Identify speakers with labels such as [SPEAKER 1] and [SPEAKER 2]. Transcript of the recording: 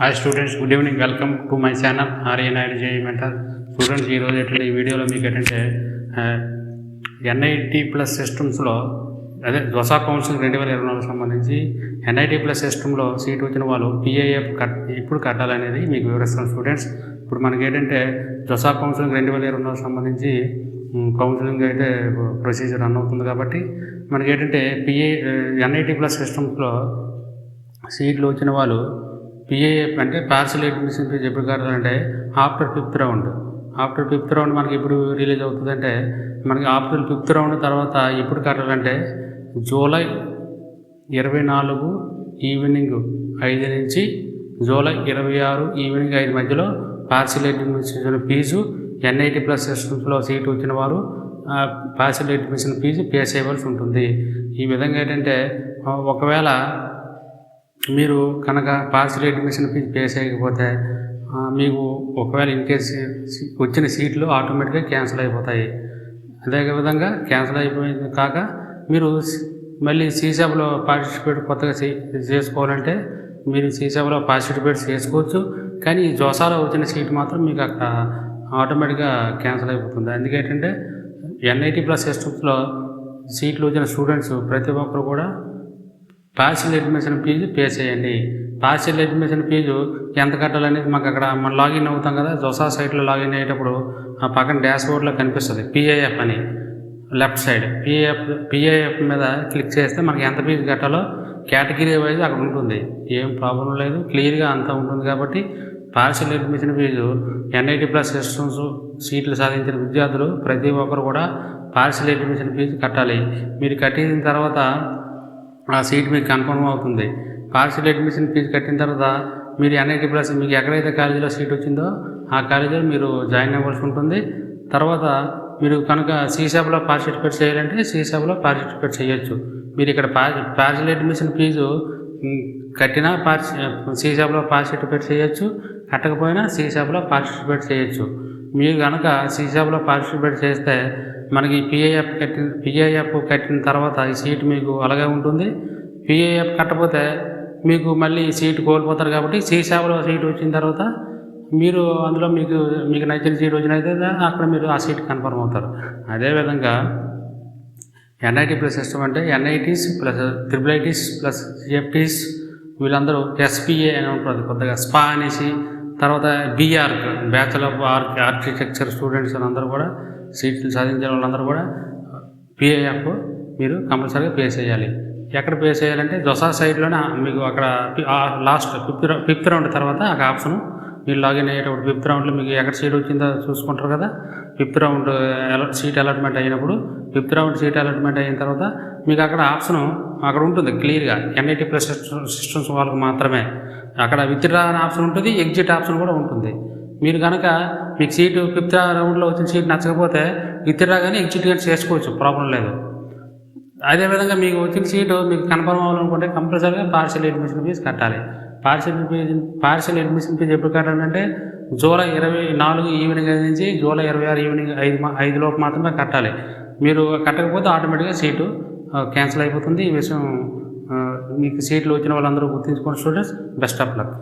[SPEAKER 1] Hi students good evening welcome to my channel Arya Naidu JEE mentor students ఈరోజు ఏంటంటే ఈ వీడియోలో మీకు ఏంటంటే ఎన్ఐటి ప్లస్ సిస్టమ్స్లో అదే ద్వసా కౌన్సిల్ రెండు వేల ఇరవై నాలుగు సంబంధించి ఎన్ఐటి ప్లస్ సిస్టంలో సీట్ వచ్చిన వాళ్ళు పిఐఎఫ్ కట్ ఇప్పుడు కట్టాలనేది మీకు వివరిస్తాను స్టూడెంట్స్ ఇప్పుడు మనకి ఏంటంటే ద్వసా కౌన్సిలింగ్ రెండు వేల ఇరవై నాలుగు సంబంధించి కౌన్సిలింగ్ అయితే ప్రొసీజర్ రన్ అవుతుంది కాబట్టి మనకి ఏంటంటే పిఏ ఎన్ఐటి ప్లస్ సిస్టమ్స్లో సీట్లు వచ్చిన వాళ్ళు పిఏఎఫ్ అంటే పార్సల్ అడ్మిషన్ ఫీజు ఎప్పుడు కట్టాలంటే after fifth round after fifth round మనకి ఎప్పుడు రిలీజ్ అవుతుందంటే మనకి ఆఫ్టర్ ఫిఫ్త్ రౌండ్ తర్వాత ఎప్పుడు కట్టాలంటే జూలై ఇరవై నాలుగు ఈవినింగ్ ఐదు నుంచి జూలై ఇరవై ఆరు ఈవినింగ్ ఐదు మధ్యలో partial admission fees NIT plus సిస్టమ్స్లో సీట్ వచ్చిన వారు పార్సల్ అడ్మిషన్ ఫీజు పే చేయవలసి ఉంటుంది. ఈ విధంగా ఏంటంటే ఒకవేళ మీరు కనుక పార్సల్ అడ్మిషన్ ఫీజు పే చేయకపోతే మీకు ఒకవేళ ఇన్ కేస్ వచ్చిన సీట్లు ఆటోమేటిక్గా క్యాన్సిల్ అయిపోతాయి. అదే విధంగా క్యాన్సిల్ అయిపోయింది కాక మీరు మళ్ళీ సీసాబ్లో పార్టిసిపేట్ కొత్తగా చేసుకోవాలంటే మీరు సీసాబ్లో పార్టిసిపేట్ చేసుకోవచ్చు. కానీ జోసాలో వచ్చిన సీట్ మాత్రం మీకు అక్కడ ఆటోమేటిక్గా క్యాన్సిల్ అయిపోతుంది. అందుకేంటంటే ఎన్ఐటీ ప్లస్ సిస్టమ్స్లో సీట్లు వచ్చిన స్టూడెంట్స్ ప్రతి ఒక్కరు కూడా పార్సల్ అడ్మిషన్ ఫీజు పే చేయండి. పార్సల్ అడ్మిషన్ ఫీజు ఎంత కట్టాలనేది మాకు అక్కడ మనం లాగిన్ అవుతాం కదా జొసా సైట్లో లాగిన్ అయ్యేటప్పుడు ఆ పక్కన డాష్ బోర్డ్లో కనిపిస్తుంది పిఐఎఫ్ అని. లెఫ్ట్ సైడ్ పిఐఎఫ్ పిఐఎఫ్ మీద క్లిక్ చేస్తే మనకి ఎంత ఫీజు కట్టాలో కేటగిరీ వైజ్ అక్కడ ఉంటుంది. ఏం ప్రాబ్లం లేదు క్లియర్గా అంతా ఉంటుంది కాబట్టి partial admission fees NIT plus systems సీట్లు సాధించిన విద్యార్థులు ప్రతి ఒక్కరు కూడా పార్సల్ అడ్మిషన్ ఫీజు కట్టాలి. మీరు కట్టిన తర్వాత ఆ సీట్ మీకు కన్ఫర్మ్ అవుతుంది. పార్షియల్ అడ్మిషన్ ఫీజు కట్టిన తర్వాత మీరు ఎన్ఐటి ప్లస్ మీకు ఎక్కడైతే కాలేజీలో సీట్ వచ్చిందో ఆ కాలేజీలో మీరు జాయిన్ అవ్వాల్సి ఉంటుంది. తర్వాత మీరు కనుక సీసాబ్లో పార్టిసిపేట్ చేయాలంటే సీసాబ్లో పార్టిసిపేట్ చేయొచ్చు. మీరు ఇక్కడ పార్షియల్ అడ్మిషన్ ఫీజు కట్టినా పార్సి సీసాబ్లో పార్టిసిపేట్ చేయొచ్చు. కట్టకపోయినా సీసాబ్లో పార్టిసిపేట్ చేయొచ్చు. మీరు కనుక సీసాబులో పార్టిసిపేట్ చేస్తే మనకి పిఐఎఫ్ కట్టిన పిఐఎఫ్ కట్టిన తర్వాత ఈ సీట్ మీకు అలాగే ఉంటుంది. పిఐఎఫ్ కట్టకపోతే మీకు మళ్ళీ సీట్ కోల్పోతారు కాబట్టి సీసాబులో సీట్ వచ్చిన తర్వాత మీరు అందులో మీకు మీకు నచ్చిన సీట్ వచ్చినైతే అక్కడ మీరు ఆ సీట్ కన్ఫర్మ్ అవుతారు. అదేవిధంగా ఎన్ఐటి ప్లస్ సిస్టమ్ అంటే NITs plus triple ITs plus CFTIs వీళ్ళందరూ ఎస్పీఏ అని ఉంటుంది కొత్తగా. స్పా అనేసి తర్వాత B Arch bachelor of arch architecture students అందరూ కూడా సీట్లు సాధించిన వాళ్ళందరూ కూడా పిఏఎఫ్ మీరు కంపల్సరీగా పే చేయాలి. ఎక్కడ పే చేయాలంటే జొసా సైడ్లోనే మీకు అక్కడ లాస్ట్ ఫిఫ్త్ ఫిఫ్త్ రౌండ్ తర్వాత ఆ ఆప్షన్ మీరు లాగిన్ అయ్యేటప్పుడు ఫిఫ్త్ రౌండ్లో మీకు ఎక్కడ సీట్ వచ్చిందో చూసుకుంటారు కదా. ఫిఫ్త్ రౌండ్ సీట్ అలాట్మెంట్ అయినప్పుడు ఫిఫ్త్ రౌండ్ సీట్ అలాట్మెంట్ అయిన తర్వాత మీకు అక్కడ ఆప్షన్ అక్కడ ఉంటుంది క్లియర్గా. ఎన్ఐటి ప్లస్ సిస్టమ్స్ వాళ్ళకి మాత్రమే. అక్కడ విత్డ్రా అనే ఆప్షన్ ఉంటుంది ఎగ్జిట్ ఆప్షన్ కూడా ఉంటుంది. మీరు కనుక మీకు సీటు ఫిఫ్త్ రౌండ్లో వచ్చిన సీట్ నచ్చకపోతే విత్డ్రా కానీ ఎగ్జిట్ కానీ చేసుకోవచ్చు ప్రాబ్లం లేదు. అదేవిధంగా మీకు వచ్చిన సీటు మీకు కన్ఫర్మ్ అవ్వాలనుకుంటే కంపల్సరీగా పార్షియల్ అడ్మిషన్ ఫీజు కట్టాలి. పార్షల్ పార్షల్ అడ్మిషన్ ఫీజు ఎప్పుడు కట్టాలంటే జూలై ఇరవై నాలుగు ఈవినింగ్ ఐదు నుంచి జూలై ఇరవై ఆరు ఈవినింగ్ ఐదు ఐదు లోపు మాత్రమే కట్టాలి. మీరు కట్టకపోతే ఆటోమేటిక్గా సీటు క్యాన్సిల్ అయిపోతుంది. ఈ విషయం మీకు సీట్లు వచ్చిన వాళ్ళందరూ గుర్తించుకోండి స్టూడెంట్స్. Best of luck.